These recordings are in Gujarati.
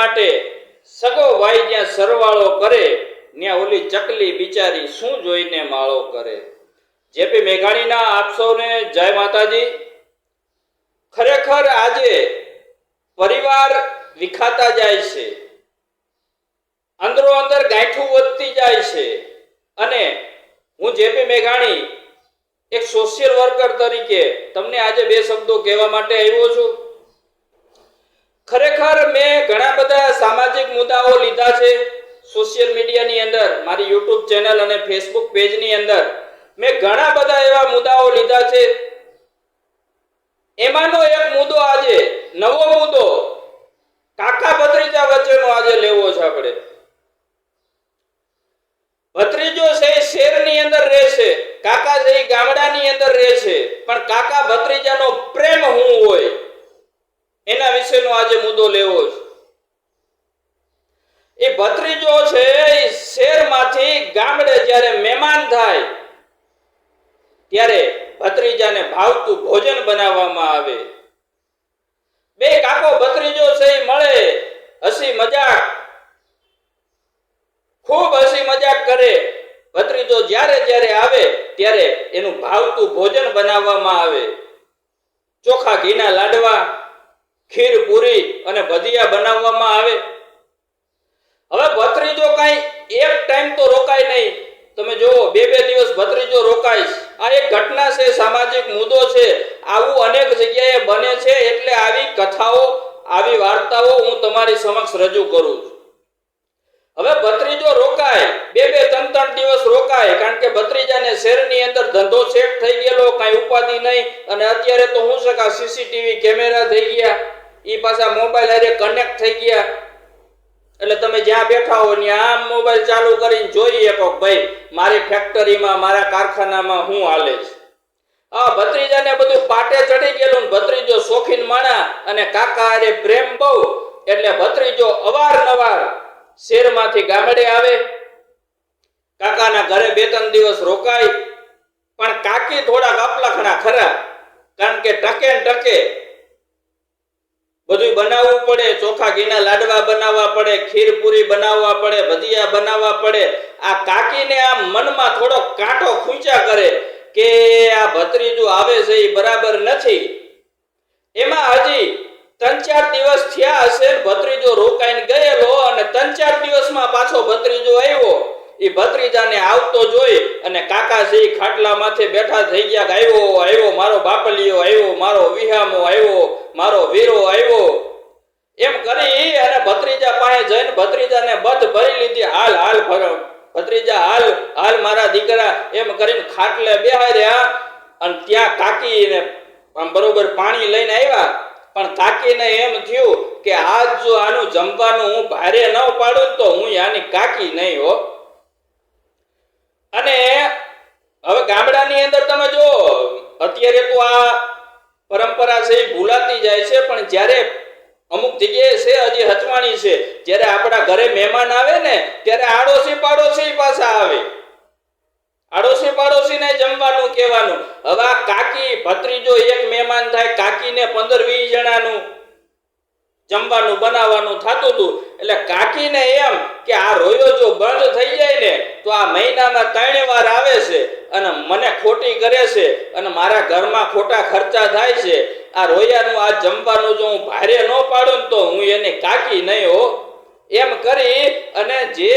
માટે સગો ભાઈ જ્યાં સરવાળો કરે, ત્યાં ઓલી ચકલી બિચારી શું જોઈને માળો કરે? જેપી મેઘાણીના આપ સૌને જય માતાજી. ખરેખર આજે પરિવાર વિખાતા જાય છે. અંદરો અંદર ગાંઠું વધતી જાય છે. અને હું જેપી મેઘાણી એક સોશિયલ વર્કર તરીકે તમને આજે બે શબ્દો કહેવા માટે આવ્યો છું. ખરેખર મેં ઘણા બધા સામાજિક મુદ્દાઓ લીધા છે. સોશિયલ મીડિયાની અંદર, મારી યુટ્યુબ ચેનલ અને ફેસબુક પેજની અંદર, મેં ઘણા બધા એવા મુદ્દાઓ લીધા છે. એમાંનો એક મુદ્દો આજે, નવો મુદ્દો, કાકા ભત્રીજા વચ્ચેનો આજે લેવો છે આપણે. ભત્રીજો છે શહેરની અંદર રહે છે, કાકા છે ગામડાની અંદર રહે છે પણ કાકા ભત્રીજાનો પ્રેમ શું હોય એના વિશેનો લેવો છે. એ ભત્રીજો છે એ શહેરમાંથી ગામડે જ્યારે મહેમાન થાય, ત્યારે ભત્રીજાને ભાવતું ભોજન બનાવવામાં આવે. બે કાકો ભત્રીજો છે એ મળે, હસી મજાક, ખૂબ હસી મજાક કરે. ભત્રીજો જ્યારે જ્યારે આવે, ત્યારે એનું ભાવતું ભોજન બનાવવામાં આવે. ચોખા ઘીના લાડવા ખીર પૂરી અને ભજીયા બનાવવામાં આવે. હવે ભત્રીજો કાંઈ એક ટાઈમ તો રોકાય નહીં. તમે જુઓ, બે બે દિવસ ભત્રીજો રોકાય આ એક ઘટના છે, સામાજિક મુદ્દો છે. આવું અનેક જગ્યાએ બને છે એટલે આવી કથાઓ, આવી વાર્તાઓ હું તમારી સમક્ષ રજૂ કરું છું. હવે ભત્રીજો રોકાય. બે બે, ત્રણ ત્રણ દિવસ રોકાય. કારણ કે ભત્રીજાને શહેરની અંદર ધંધો સેટ થઈ ગયેલો, કાંઈ ઉપાધિ નહીં. અને અત્યારે તો હું શકા સીસીટીવી કેમેરા થઈ ગયા. એ પાછા મોબાઈલ હારે કનેક્ટ થઈ ગયા. એટલે તમે જ્યાં બેઠા હો ત્યાં આમ મોબાઈલ ચાલુ કરીને જોઈ શકો ભાઈ, મારી ફેક્ટરીમાં મારા કારખાનામાં હું હાલે છે. આ ભત્રીજાને બધું પાટે ચડી ગયેલું ભત્રીજો શોખીન માણા અને કાકા હારે પ્રેમ બહુ, એટલે ભત્રીજો અવારનવાર શેરમાંથી ગામડે આવે. કાકાના ઘરે બે ત્રણ દિવસ રોકાય, પણ કાકી થોડાક અપલખણા ખરા, કારણ કે ટકે ટકે બધું બનાવવું પડે, ચોખા ઘીના લાડવા બનાવવા પડે, ખીર પૂરી બનાવવા પડે, ભજીયા બનાવવા પડે. આ કાકીને આમ મનમાં થોડો કાંટો ખૂંચા કરે કે આ ભત્રીજું આવે છે એ બરાબર નથી. એમાં હજી ત્રણ ચાર દિવસ થયા હશે ભત્રીજો રોકાઈને ગયેલો અને ત્રણ ચાર દિવસમાં પાછો ભત્રીજો આવ્યો. એ ભત્રીજાને આવતો જોઈ અને કાકા છે ખાટલા માથે બેઠા થઈ ગયા આવ્યો આવ્યો મારો બાપલિયો આવ્યો મારો વિહામો આવ્યો મારો વીરો આવ્યો એમ કરી અને ભત્રીજા પાસે જઈને ભત્રીજાને બધ ભરી લીધી, હાલ હાલ ભત્રીજા, હાલ હાલ મારા દીકરા. એમ કરીને ખાટલે બેહાર્યા અને ત્યાં કાકીને આમ બરોબર પાણી લઈને આવ્યા. પણ કાકીને એમ થયું કે આજ જો આનું જમવાનું હું ભારે ન પાડું તો હું આની કાકી નહીં હો અને હવે ગામડાની અંદર તમે જો અત્યારે તો આ પરંપરા છે એ ભૂલાતી જાય છે, પણ જ્યારે અમુક જગ્યાએ છે, હજી હચવાણી છે, જ્યારે આપણા ઘરે મહેમાન આવે ને, ત્યારે આડોશી પાડોશી પાછા આવે. આડોશી પાડોશીને જમવાનું કહેવાનું. હવે આ કાકી ભત્રીજો એક મહેમાન થાય, કાકીને પંદર વીસ જણાનું જમવાનું, બનાવવાનું થતું હતું. એટલે કાકીને એમ કે આ રોયો જો બંધ થઈ જાય ને, તો આ મહિનામાં ત્રણ વાર આવે છે અને મને ખોટી કરે છે અને મારા ઘરમાં ખોટા ખર્ચા થાય છે. આ રોયાનું, આ જમવાનું જો હું ભારે ન પાડું તો હું એને કાકી નહીં હો. એમ કરી અને જે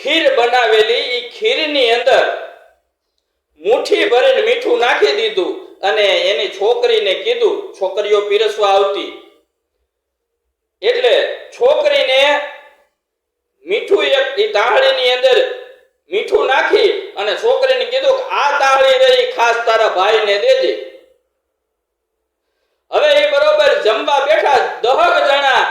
ખીર બનાવેલી એ ખીરની અંદર મુઠ્ઠી ભરીને મીઠું નાખી દીધું અને એની છોકરીને કીધું, છોકરીઓ પીરસવા આવતી એટલે છોકરીને મીઠું એક ઈ તાળીની અંદર મીઠું નાખી અને છોકરીને કીધું કે આ તાળી રહી ખાસ તારા ભાઈને દેજે. હવે એ બરોબર જમવા બેઠા દહક જણા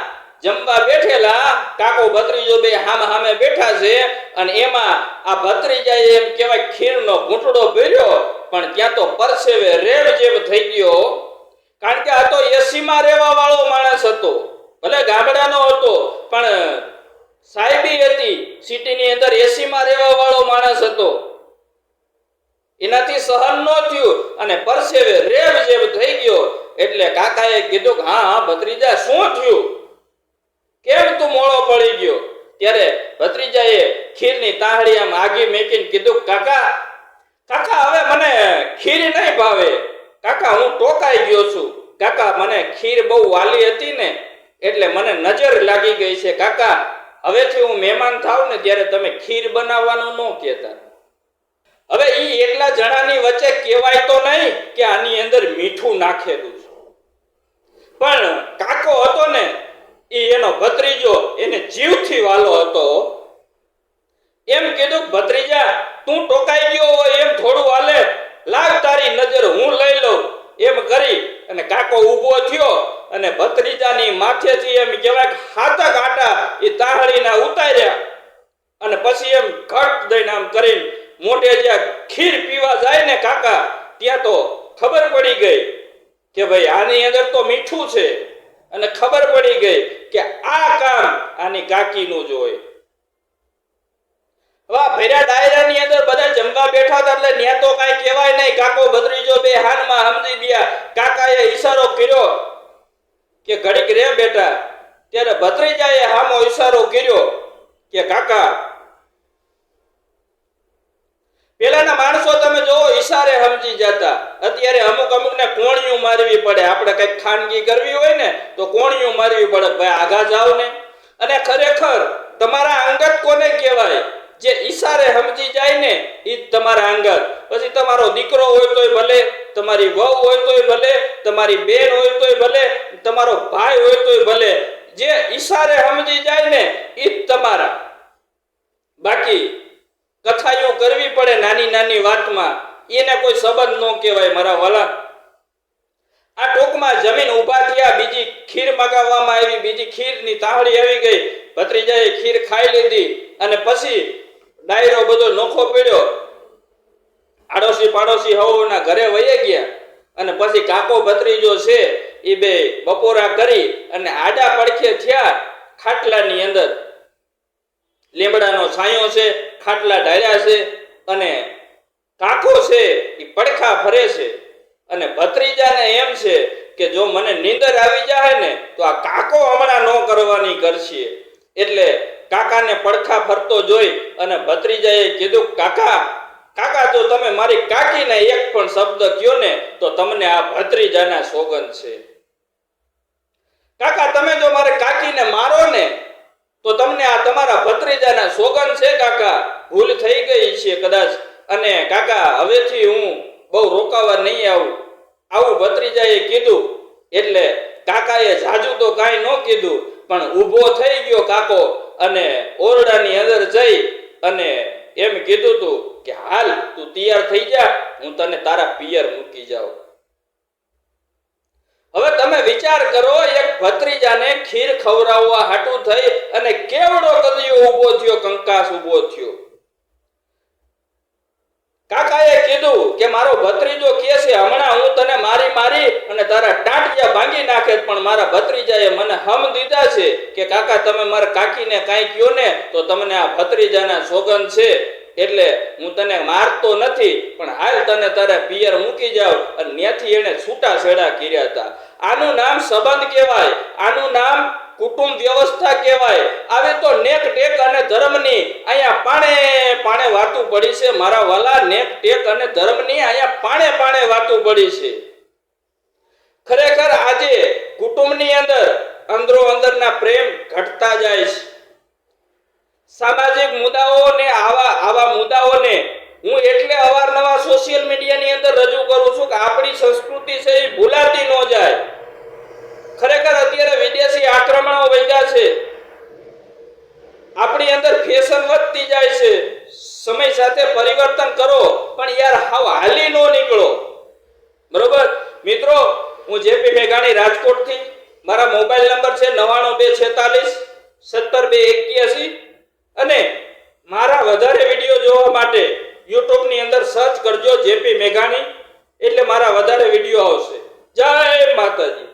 જમવા બેઠેલા કાકો ભત્રીજો બે હામે હામે બેઠા છે અને એમાં આ ભત્રીજાએ એમ કહેવાય ખીરનો ઘૂંટડો ભર્યો પણ ત્યાં તો પરસેવે રેડ જેમ થઈ ગયો. કારણ કે આ તો એસીમાં રહેવા વાળો માણસ હતો. ભલે ગામડાનો હતો, પણ સાહેબી હતી સિટીની અંદર એસીમાં રહેવા વાળો માણસ હતો. એનાથી સહન ન થયું અને પરસેવે રેબ જેવ થઈ ગયો. એટલે કાકાએ કીધું કે, હા હા, ભત્રીજા, શું થયું? કેમ તું મોળો ત્યારે ભત્રીજાએ ખીરની તાહડી આમ આગી મેકીને કીધું કાકા કાકા, હવે મને ખીર નહીં ભાવે. કાકા, હું ટોકાઈ ગયો છું. કાકા, મને ખીર બહુ વાલી હતી ને, એટલે મને નજર લાગી ગઈ છે. કાકા હવેથી હું મહેમાન થાવ ને ત્યારે તમે ખીર બનાવવાનું ન કહેતા. હવે એ એકલા જણાની વચ્ચે કહેવાય તો નહીં કે આની અંદર મીઠું નાખેલું છે. પણ કાકો હતો ને એ એનો ભત્રીજો, એને જીવથી વાલો હતો. એમ કીધું, ભત્રીજા, તું ટોકાઈ ગયો હોય એમ થોડું હાલે. લાગ તારી નજર, હું લઈ લઉં. એમ કરી અને કાકો ઊભો થયો અને ભત્રીજાની માથેથી એમ કહેવાય હાથક આટા એ તાહળીના ઉતાર્યા અને પછી એમ ઘટ દઈને આમ કરીને મોટે જ્યાં ખીર પીવા જાય ને કાકા, ત્યાં તો ખબર પડી ગઈ કે ભાઈ આની અંદર તો મીઠું છે. અને ખબર પડી ગઈ કે આ કામ આની કાકીનું જ હોય. આ ભેરા ડાયરાની અંદર બધા જમવા બેઠા હતા એટલે ન્યા તો કાંઈ કહેવાય નહીં. કાકો બદરીજો બે હાનમાં સમજી ગયા. કાકાએ ઈશારો કર્યો કે ઘડીક રે બેટા. ત્યારે ભત્રીજાએ હામો ઈશારો કર્યો કે, કાકા, પેલાના માણસો તમે જોવો, ઈશારે સમજી જતા. અત્યારે અમુક અમુક ને કોણિયું મારવી પડે. આપણે કંઈક ખાનગી કરવી હોય ને, તો કોણિયું મારવી પડે. ભાઈ આગા જાવ ને. અને ખરેખર તમારા અંગત કોને કહેવાય? જે ઈશારે સમજી જાય ને એ તમારા અંગત. પછી તમારો દીકરો હોય તોય ભલે, તમારી વહુ હોય તોય ભલે, તમારી બેન હોય તોય ભલે, તમારો ભાઈ હોય તોય ભલે જે ઈશારે સમજી જાય ને એ જ તમારા. બાકી કથાઈઓ કરવી પડે નાની નાની વાતમાં. એને કોઈ સંબંધ ન કહેવાય મારા વાલા. આ ટૂંકમાં જમીન ઊભા થયા, બીજી ખીર મગાવવામાં આવી, બીજી ખીરની તાવડી આવી ગઈ. ભત્રીજાએ ખીર ખાઈ લીધી અને પછી ડાયરો બધો નોખો પડ્યો. આડોશી પાડોશી હવોના ઘરે વહી ગયા અને પછી કાકો ભત્રીજો છે એ બે બપોરા કરી અને આડા પડખે થયા ખાટલાની અંદર. લીમડાનો છાંયો છે, ખાટલા ડાળ્યા છે અને કાકો છે એ પડખા ફરે છે. અને ભત્રીજાને એમ છે કે જો મને નીંદર આવી જાય ને, તો આ કાકો હમણાં ન કરવાની કરશે. એટલે કાકાને પડખા ફરતો જોઈ અને ભત્રીજાએ કીધું, કાકા કાકા, જો તમે મારી કાકીને એક પણ શબ્દ કયો ને, તો તમને આ ભત્રીજાના સોગન છે. કાકા, તમે જો મારે કાકીને મારો ને, તો તમને આ તમારા ભત્રીજાના સોગન છે, કાકા. ભૂલ થઈ ગઈ છે કદાચ. અને કાકા, હવેથી હું બહુ રોકાવા નહીં આવું. આવું ભત્રીજાએ કીધું. એટલે કાકાએ જાજુ તો કાંઈ ન કીધું, પણ ઊભો થઈ ગયો કાકો અને ઓરડાની અંદર જઈ અને એમ કીધું તું કે હાલ તું તૈયાર થઈ જા, હું તને તારા પિયર મૂકી જાઉં. હવે તમે વિચાર કરો, એક ભત્રીજાને ખીર ખવડાવવા હાટું થઈ અને કેવડો કદીઓ ઊભો થયો, કંકાસ ઊભો થયો. કાકાએ કીધું કે મારો ભત્રીજો કે છે, હમણાં હું તને મારી મારી અને તારા ટાંટિયા ભાંગી નાખે પણ મારા ભત્રીજાએ મને હમ દીધા છે કે, કાકા, તમે મારા કાકીને કાંઈ કયો ને, તો તમને આ ભત્રીજાના સોગંદ છે. એટલે હું તને મારતો નથી, પણ હાલ તને તારે પિયર મૂકી જાવ અને ત્યાંથી એને છૂટા છેડા કર્યા હતા. આનું નામ સંબંધ કહેવાય, આનું નામ કુટુંબ વ્યવસ્થા કહેવાય. આવે તો નેક ટેક અને ધર્મની, અહીંયા પાણે પાણે વાતું પડી છે. મારા વાલા નેક, ટેક અને ધર્મની અહીંયા પાણે પાણે વાતું પડી છે. ખરેખર આજે કુટુંબની અંદર અંદરો અંદરના પ્રેમ ઘટતા જાય છે. સામાજિક મુદ્દાઓને, આવા આવા મુદ્દાઓને હું એટલે અવારનવાર સોશિયલ મીડિયાની અંદર રજૂ કરું છું કે આપણી સંસ્કૃતિ છે એ ભૂલાતી ન જાય. ખરેખર અત્યારે વિદેશી આક્રમણો વધ્યા છે. આપણી અંદર ફેશન વધતી જાય છે. સમય સાથે પરિવર્તન કરો, પણ યાર હાવ હાલી નો નીકળો. બરોબર? મિત્રો, હું જેપી મેઘાણી રાજકોટથી, મારા મોબાઈલ નંબર છે નવાણું બે છેતાલીસ, સત્તર બે એક્યાસી, અને મારા વધારે વીડિયો જોવા માટે યુટ્યુબની અંદર સર્ચ કરજો જેપી મેઘાણી, એટલે મારા વધારે વીડિયો આવશે. જય માતાજી.